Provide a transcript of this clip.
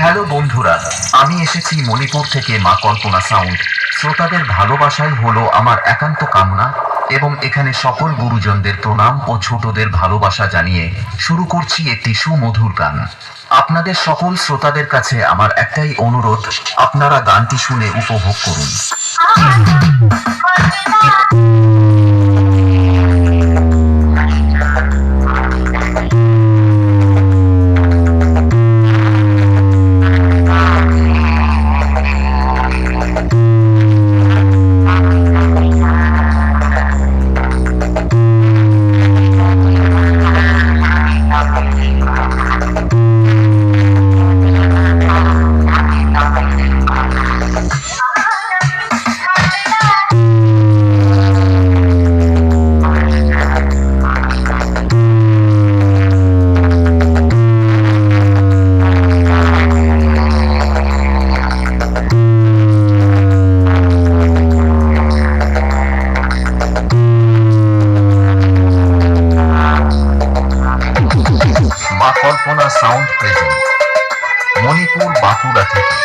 Hello বন্ধুরা, আমি এসেছি মণিপুর থেকে মা কল্পনা সাউন্ড। শ্রোতাদের ভালোবাসাই হলো আমার একান্ত কামনা এবং এখানে সকল গুরুজনদের প্রণাম ও ছোটদের ভালোবাসা জানিয়ে শুরু করছি একটি সুমধুর গান। আপনাদের সকল শ্রোতাদের কাছে আমার একটাই অনুরোধ, আপনারা গানটি শুনে উপভোগ করুন। Kalpana sound present Manipur Bankura থেকে।